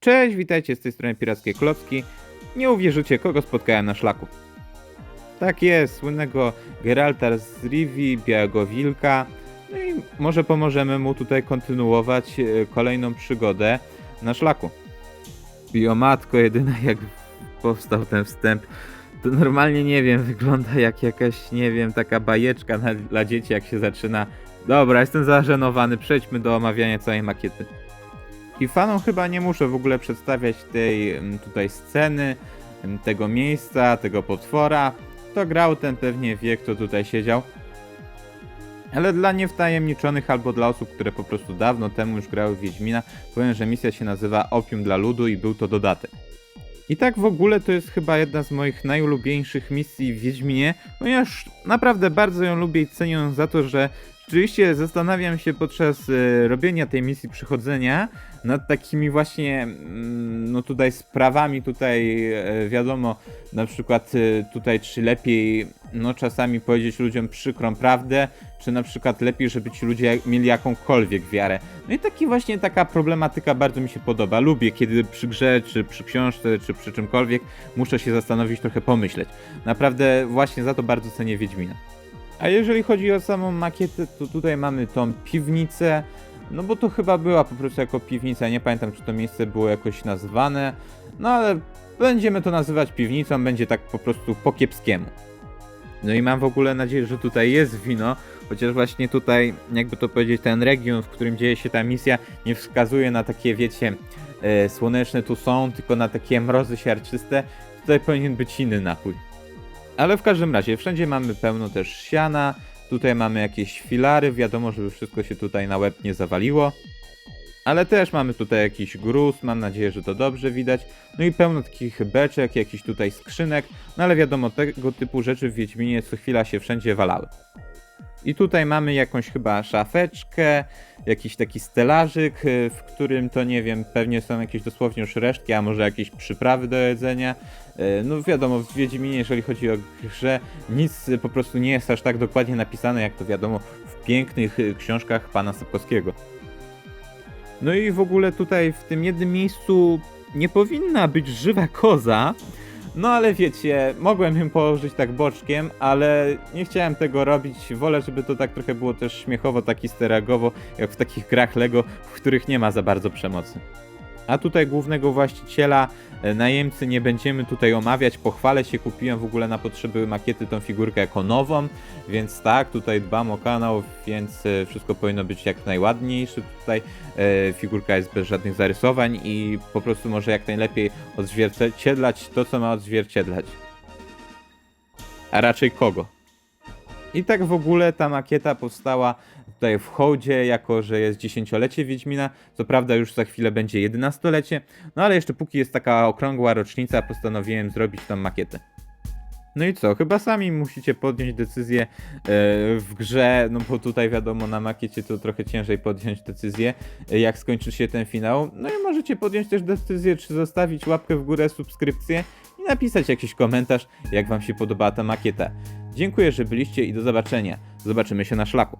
Cześć, witajcie z tej strony Pirackie Klocki. Nie uwierzycie, kogo spotkałem na szlaku. Tak jest, słynnego Geralta z Rivi, Białego Wilka. No i może pomożemy mu tutaj kontynuować e, kolejną przygodę na szlaku. I o matko, jedyna jak powstał ten wstęp, to normalnie nie wiem, wygląda jak jakaś, nie wiem, taka bajeczka na, dla dzieci, jak się zaczyna. Dobra, jestem zażenowany, przejdźmy do omawiania całej makiety. I fanom chyba nie muszę w ogóle przedstawiać tej mm, tutaj sceny, mm, tego miejsca, tego potwora. Kto grał, ten pewnie wie, kto tutaj siedział. Ale dla niewtajemniczonych albo dla osób, które po prostu dawno temu już grały w Wiedźmina, powiem, że misja się nazywa Opium dla Ludu i był to dodatek. I tak w ogóle to jest chyba jedna z moich najulubieńszych misji w Wiedźminie, ponieważ naprawdę bardzo ją lubię i cenię ją za to, że rzeczywiście zastanawiam się podczas e, robienia tej misji przychodzenia nad takimi właśnie, mm, no tutaj sprawami, tutaj e, wiadomo, na przykład e, tutaj czy lepiej, no czasami powiedzieć ludziom przykrą prawdę, czy na przykład lepiej, żeby ci ludzie mieli jakąkolwiek wiarę. No i taki właśnie taka problematyka bardzo mi się podoba. Lubię, kiedy przy grze, czy przy książce, czy przy czymkolwiek muszę się zastanowić, trochę pomyśleć. Naprawdę właśnie za to bardzo cenię Wiedźmina. A jeżeli chodzi o samą makietę, to tutaj mamy tą piwnicę, no bo to chyba była po prostu jako piwnica, nie pamiętam czy to miejsce było jakoś nazwane, no ale będziemy to nazywać piwnicą, będzie tak po prostu po kiepskiemu. No i mam w ogóle nadzieję, że tutaj jest wino, chociaż właśnie tutaj, jakby to powiedzieć, ten region, w którym dzieje się ta misja, nie wskazuje na takie, wiecie, e, słoneczne tu są, tylko na takie mrozy siarczyste. Tutaj powinien być inny napój. Ale w każdym razie, wszędzie mamy pełno też siana, tutaj mamy jakieś filary, wiadomo, żeby wszystko się tutaj na łeb nie zawaliło. Ale też mamy tutaj jakiś gruz, mam nadzieję, że to dobrze widać. No i pełno takich beczek, jakichś tutaj skrzynek, no ale wiadomo, tego typu rzeczy w Wiedźminie co chwila się wszędzie walały. I tutaj mamy jakąś chyba szafeczkę, jakiś taki stelażyk, y, w którym to nie wiem, pewnie są jakieś dosłownie już resztki, a może jakieś przyprawy do jedzenia. Y, No wiadomo, w Wiedźminie, jeżeli chodzi o grze, nic po prostu nie jest aż tak dokładnie napisane, jak to wiadomo w pięknych y, książkach pana Sapkowskiego. No i w ogóle tutaj w tym jednym miejscu nie powinna być żywa koza, no ale wiecie, mogłem ją położyć tak boczkiem, ale nie chciałem tego robić. Wolę, żeby to tak trochę było też śmiechowo, tak isteragowo, jak w takich grach Lego, w których nie ma za bardzo przemocy. A tutaj głównego właściciela, e, najemcy nie będziemy tutaj omawiać. Pochwalę się, kupiłem w ogóle na potrzeby makiety tą figurkę jako nową, więc tak, tutaj dbam o kanał, więc e, wszystko powinno być jak najładniejsze. Tutaj e, figurka jest bez żadnych zarysowań i po prostu może jak najlepiej odzwierciedlać to, co ma odzwierciedlać. A raczej kogo? I tak w ogóle ta makieta powstała tutaj w hołdzie, jako że jest dziesięciolecie Wiedźmina. Co prawda już za chwilę będzie jedenastolecie, no ale jeszcze póki jest taka okrągła rocznica, postanowiłem zrobić tą makietę. No i co, chyba sami musicie podjąć decyzję e, w grze, no bo tutaj wiadomo na makiecie to trochę ciężej podjąć decyzję, e, jak skończy się ten finał. No i możecie podjąć też decyzję, czy zostawić łapkę w górę, subskrypcję i napisać jakiś komentarz, jak wam się podobała ta makieta. Dziękuję, że byliście i do zobaczenia. Zobaczymy się na szlaku.